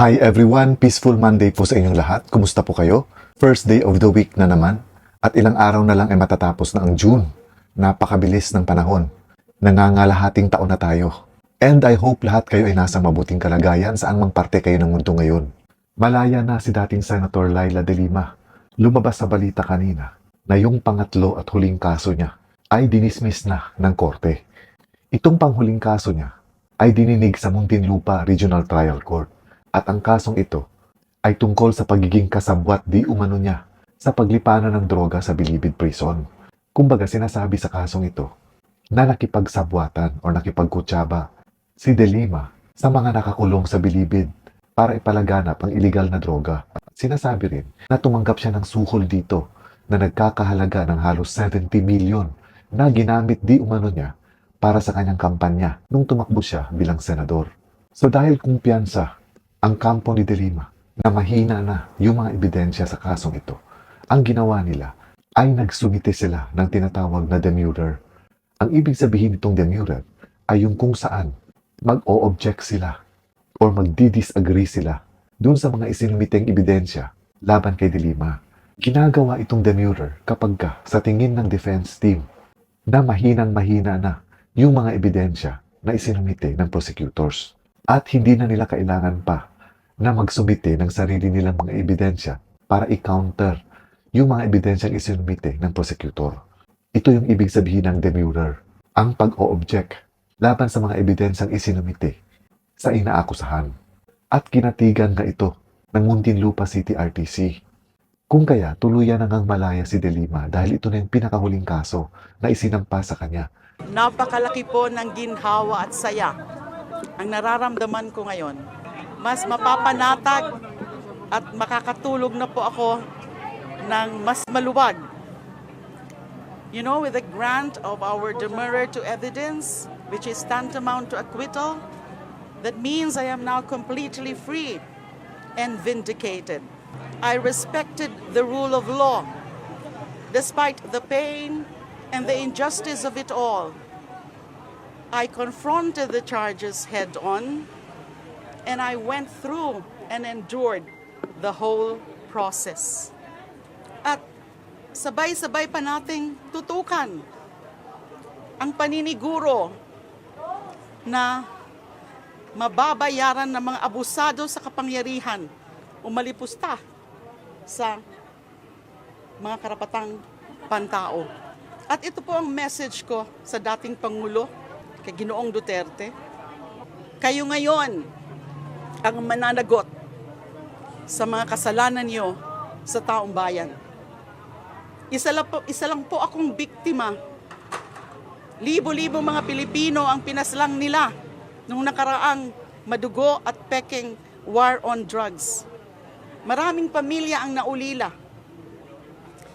Hi everyone, peaceful Monday po sa inyong lahat. Kumusta po kayo? First day of the week na naman at ilang araw na lang ay matatapos na ang June. Napakabilis ng panahon. Nangangalahating taon na tayo. And I hope lahat kayo ay nasa mabuting kalagayan saan mang parte kayo ng mundo ngayon. Malaya na si dating Senator Laila de Lima. Lumabas sa balita kanina na yung pangatlo at huling kaso niya ay dinismiss na ng korte. Itong panghuling kaso niya ay dininig sa Muntinlupa Regional Trial Court at ang kasong ito ay tungkol sa pagiging kasabwat di umano niya sa paglipanan ng droga sa Bilibid Prison. Kumbaga sinasabi sa kasong ito na nakipagsabwatan o nakipagkutsaba si De Lima sa mga nakakulong sa Bilibid para ipalaganap ang iligal na droga. Sinasabi rin na tumanggap siya ng suhol dito na nagkakahalaga ng halos 70 milyon na ginamit di umano niya para sa kanyang kampanya nung tumakbo siya bilang senador. So dahil kumpiyansa ang kampo ni De Lima na mahina na yung mga ebidensya sa kasong ito, ang ginawa nila ay nagsumite sila ng tinatawag na demurrer. Ang ibig sabihin nitong demurrer ay yung kung saan mag-o-object sila or magdi-disagree sila dun sa mga isinumiteng ebidensya laban kay De Lima. Ginagawa itong demurrer kapag ka, sa tingin ng defense team na mahinang mahina na yung mga ebidensya na isinumite ng prosecutors. At hindi na nila kailangan pa na magsumite ng sarili nilang mga ebidensya para i-counter yung mga ebidensyang isinumite ng prosecutor. Ito yung ibig sabihin ng demurrer, ang pag-o-object laban sa mga ebidensyang isinumite sa inaakusahan. At kinatigan nga ito ng Muntinlupa City RTC. Kung kaya tuluyan na ngang malaya si De Lima dahil ito na yung pinakahuling kaso na isinampa sa kanya Napakalaki po ng ginhawa at saya ang nararamdaman ko ngayon. Mas mapapanatag at makakatulog na po ako ng mas maluwag. You know, with the grant of our demurrer to evidence, which is tantamount to acquittal, that means I am now completely free and vindicated. I respected the rule of law despite the pain and the injustice of it all. I confronted the charges head on and I went through and endured the whole process. At sabay-sabay pa nating tutukan ang paniniguro na mababayaran ng mga abusado sa kapangyarihan umalipusta sa mga karapatang pantao. At ito po ang message ko sa dating Pangulo, kay Ginoong Duterte. Kayo ngayon ang mananagot sa mga kasalanan niyo sa taong bayan. Isa lang po, isa lang po akong biktima. Libo-libo mga Pilipino ang pinaslang nila nung nakaraang madugo at peking war on drugs. Maraming pamilya ang naulila.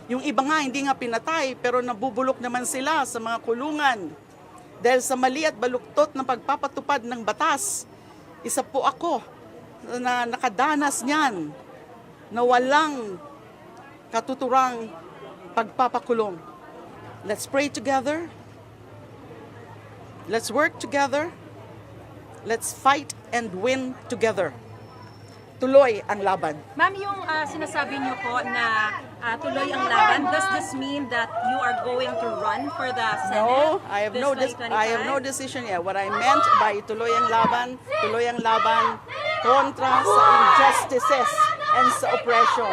Yung iba nga hindi nga pinatay pero nabubulok naman sila sa mga kulungan. Dahil sa mali at baluktot ng pagpapatupad ng batas, isa po ako na nakadanas niyan na walang katuturang pagpapakulong. Let's pray together. Let's work together. Let's fight and win together. Tuloy ang laban. Ma'am, yung ah, sinasabi niyo po na ah, tuloy ang laban, does this mean that you are going to run for the No, Senate? I have no I have no 2025? decision yet. What I meant by tuloy ang laban, tuloy ang laban kontra sa injustices and sa oppression.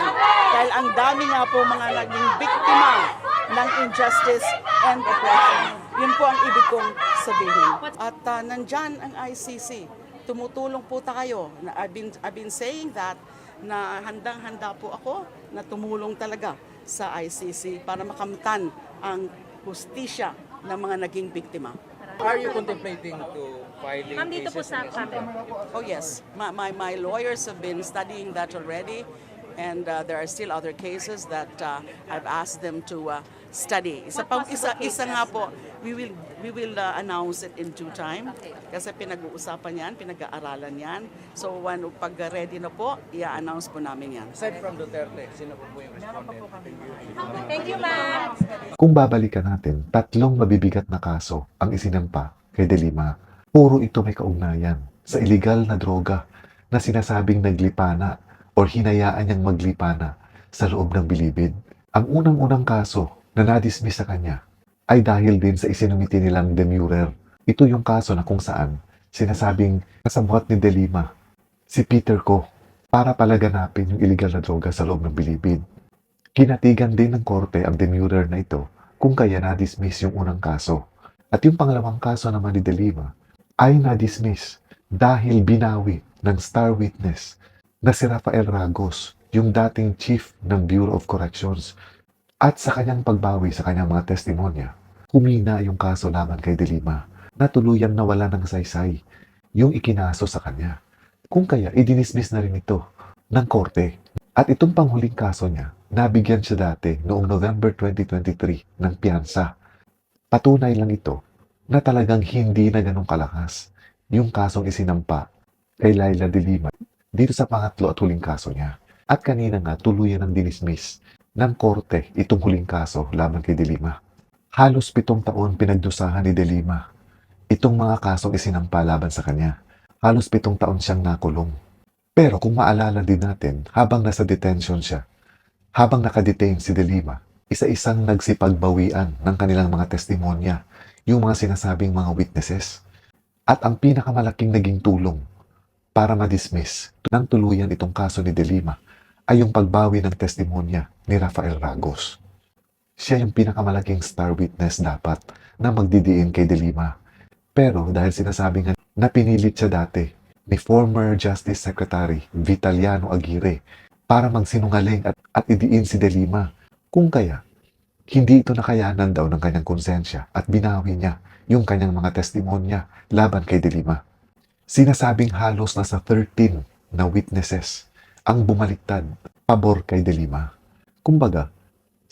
Dahil ang dami nga po mga naging biktima ng injustice and oppression. Yun po ang ibig kong sabihin. At uh, nandyan ang ICC. Tumutulong po tayo. I've been, I've been saying that na handang-handa po ako na tumulong talaga sa ICC para makamtan ang hustisya ng mga naging biktima. Are you contemplating to filing Ma'am, dito po cases sa them? Oh yes, my, my, my lawyers have been studying that already and uh, there are still other cases that uh, I've asked them to uh, study. Isa, pa, isa, isa nga po, we will, we will uh, announce it in due time Okay. kasi pinag-uusapan yan, pinag-aaralan yan. So when, pag ready na po, i-announce po namin yan. Aside from Duterte, sino po po yung respondent? Thank you, ma'am. Kung babalikan natin, tatlong mabibigat na kaso ang isinampa kay De Lima. Puro ito may kaugnayan sa illegal na droga na sinasabing naglipana or hinayaan niyang maglipana sa loob ng bilibid. Ang unang-unang kaso na nadismiss sa kanya ay dahil din sa isinumiti nilang demurrer. Ito yung kaso na kung saan sinasabing kasabuhat ni Delima si Peter ko para palaganapin yung illegal na droga sa loob ng bilibid. Kinatigan din ng korte ang demurrer na ito kung kaya na-dismiss yung unang kaso. At yung pangalawang kaso naman ni Delima ay na-dismiss dahil binawi ng star witness na si Rafael Ragos, yung dating chief ng Bureau of Corrections. At sa kanyang pagbawi sa kanyang mga testimonya, humina yung kaso laban kay Delima na tuluyang nawala ng saysay yung ikinaso sa kanya. Kung kaya, idinismiss na rin ito ng korte. At itong panghuling kaso niya, nabigyan siya dati noong November 2023 ng piyansa. Patunay lang ito na talagang hindi na ganong kalakas yung kasong isinampa kay Laila de Lima dito sa pangatlo at huling kaso niya. At kanina nga tuluyan ng dinismiss ng korte itong huling kaso laban kay de Lima. Halos pitong taon pinagdusahan ni de Lima itong mga kasong isinampa laban sa kanya. Halos pitong taon siyang nakulong. Pero kung maalala din natin, habang nasa detention siya, habang nakadetain si De Lima, isa-isang nagsipagbawian ng kanilang mga testimonya, yung mga sinasabing mga witnesses. At ang pinakamalaking naging tulong para ma-dismiss ng tuluyan itong kaso ni De Lima ay yung pagbawi ng testimonya ni Rafael Ragos. Siya yung pinakamalaking star witness dapat na magdidiin kay De Lima. Pero dahil sinasabi nga na pinilit siya dati ni former Justice Secretary Vitaliano Aguirre para magsinungaling at, at idiin si De Lima. Kung kaya, hindi ito nakayanan daw ng kanyang konsensya at binawi niya yung kanyang mga testimonya laban kay De Lima. Sinasabing halos nasa 13 na witnesses ang bumaliktad pabor kay De Lima. Kumbaga,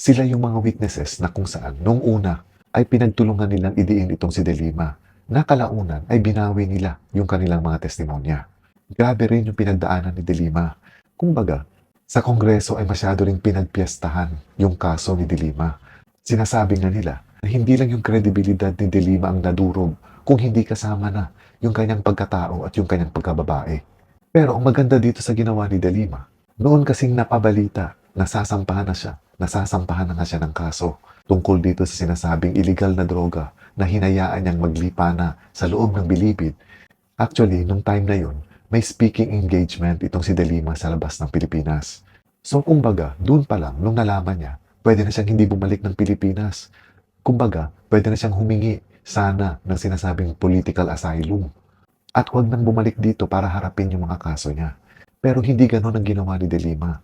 sila yung mga witnesses na kung saan nung una ay pinagtulungan nilang idiin itong si De Lima na kalaunan ay binawi nila yung kanilang mga testimonya. Grabe rin yung pinagdaanan ni De Lima. Kumbaga, sa Kongreso ay masyado ring pinagpiestahan yung kaso ni De Lima. Sinasabi nga nila na hindi lang yung kredibilidad ni De Lima ang nadurog kung hindi kasama na yung kanyang pagkatao at yung kanyang pagkababae. Pero ang maganda dito sa ginawa ni De Lima, noon kasing napabalita, nasasampahan na siya, nasasampahan na nga siya ng kaso tungkol dito sa sinasabing illegal na droga na hinayaan niyang maglipa na sa loob ng bilibid. Actually, nung time na yun, may speaking engagement itong si De Lima sa labas ng Pilipinas. So, kumbaga, dun pa lang, nung nalaman niya, pwede na siyang hindi bumalik ng Pilipinas. Kumbaga, pwede na siyang humingi sana ng sinasabing political asylum. At huwag nang bumalik dito para harapin yung mga kaso niya. Pero hindi ganon ang ginawa ni De Lima.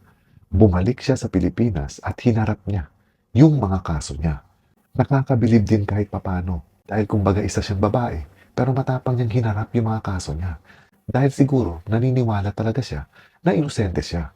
Bumalik siya sa Pilipinas at hinarap niya yung mga kaso niya. Nakakabilib din kahit papano dahil kumbaga isa siyang babae pero matapang niyang hinarap yung mga kaso niya. Dahil siguro naniniwala talaga siya na inosente siya.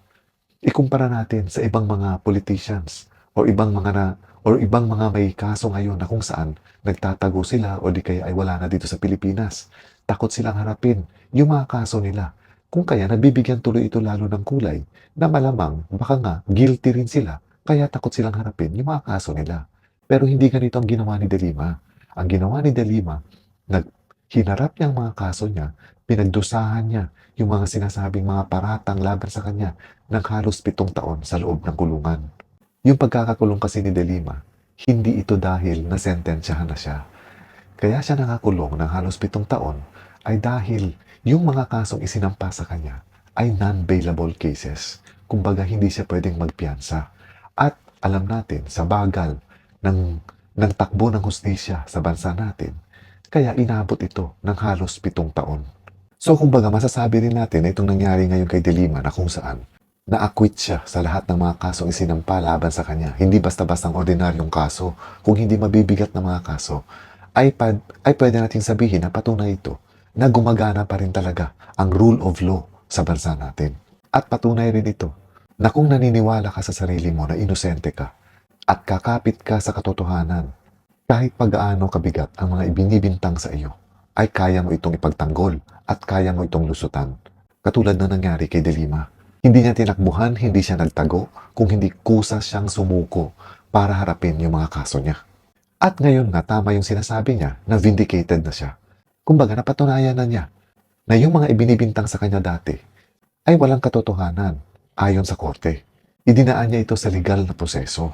Ikumpara natin sa ibang mga politicians o ibang mga na or ibang mga may kaso ngayon na kung saan nagtatago sila o di kaya ay wala na dito sa Pilipinas. Takot silang harapin yung mga kaso nila. Kung kaya nabibigyan tuloy ito lalo ng kulay na malamang baka nga guilty rin sila kaya takot silang harapin yung mga kaso nila. Pero hindi ganito ang ginawa ni De Lima. Ang ginawa ni De Lima, nag hinarap niya ang mga kaso niya, pinagdusahan niya yung mga sinasabing mga paratang laban sa kanya ng halos pitong taon sa loob ng kulungan. Yung pagkakakulong kasi ni De Lima, hindi ito dahil nasentensyahan na siya. Kaya siya nakakulong ng halos pitong taon ay dahil yung mga kasong isinampa sa kanya ay non-bailable cases. Kumbaga hindi siya pwedeng magpiyansa. At alam natin sa bagal ng, ng takbo ng hustisya sa bansa natin, kaya inabot ito ng halos pitong taon. So kumbaga masasabi rin natin na itong nangyari ngayon kay De Lima na kung saan na-acquit siya sa lahat ng mga kasong isinampa laban sa kanya. Hindi basta-bastang ordinaryong kaso, kung hindi mabibigat na mga kaso, ay, pad, ay pwede nating sabihin na patunay ito na gumagana pa rin talaga ang rule of law sa bansa natin. At patunay rin ito na kung naniniwala ka sa sarili mo na inosente ka at kakapit ka sa katotohanan, kahit pag-aano kabigat ang mga ibinibintang sa iyo, ay kaya mo itong ipagtanggol at kaya mo itong lusutan. Katulad na nangyari kay Delima. Hindi niya tinakbuhan, hindi siya nagtago, kung hindi kusa siyang sumuko para harapin yung mga kaso niya. At ngayon nga tama yung sinasabi niya na vindicated na siya. Kumbaga napatunayan na niya na yung mga ibinibintang sa kanya dati ay walang katotohanan ayon sa korte. Idinaan niya ito sa legal na proseso.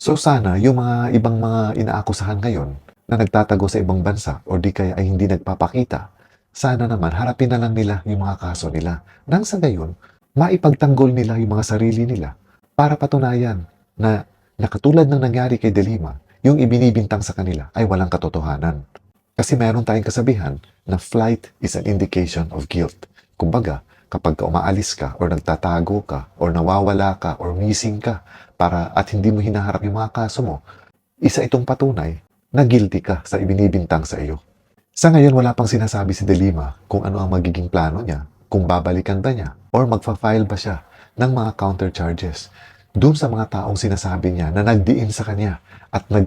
So sana yung mga ibang mga inaakusahan ngayon na nagtatago sa ibang bansa o di kaya ay hindi nagpapakita, sana naman harapin na lang nila yung mga kaso nila. Nang sa gayon, maipagtanggol nila yung mga sarili nila para patunayan na nakatulad ng nangyari kay Delima, yung ibinibintang sa kanila ay walang katotohanan. Kasi meron tayong kasabihan na flight is an indication of guilt. Kumbaga, kapag ka umaalis ka or nagtatago ka or nawawala ka or missing ka para at hindi mo hinaharap yung mga kaso mo, isa itong patunay na guilty ka sa ibinibintang sa iyo. Sa ngayon, wala pang sinasabi si Delima kung ano ang magiging plano niya, kung babalikan ba niya or magfa-file ba siya ng mga counter charges doon sa mga taong sinasabi niya na nagdiin sa kanya at, nag,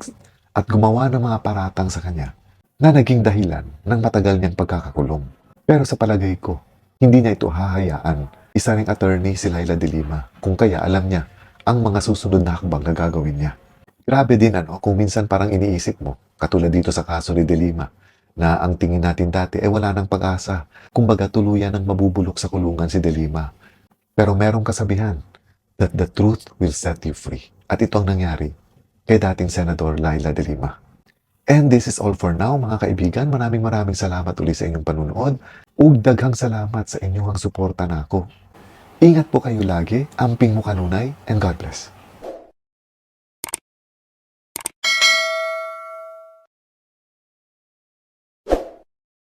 at gumawa ng mga paratang sa kanya na naging dahilan ng matagal niyang pagkakakulong. Pero sa palagay ko, hindi niya ito hahayaan. Isa ring attorney si Laila de Lima, kung kaya alam niya ang mga susunod na hakbang na gagawin niya. Grabe din ano, kung minsan parang iniisip mo, katulad dito sa kaso ni de Lima, na ang tingin natin dati ay wala ng pag-asa. Kumbaga tuluyan ng mabubulok sa kulungan si de Lima. Pero merong kasabihan that the truth will set you free. At ito ang nangyari kay dating Senador Laila de Lima. And this is all for now mga kaibigan. Maraming maraming salamat ulit sa inyong panunood. Ug daghang salamat sa inyong suporta na ako. Ingat po kayo lagi, amping mo kanunay, and God bless.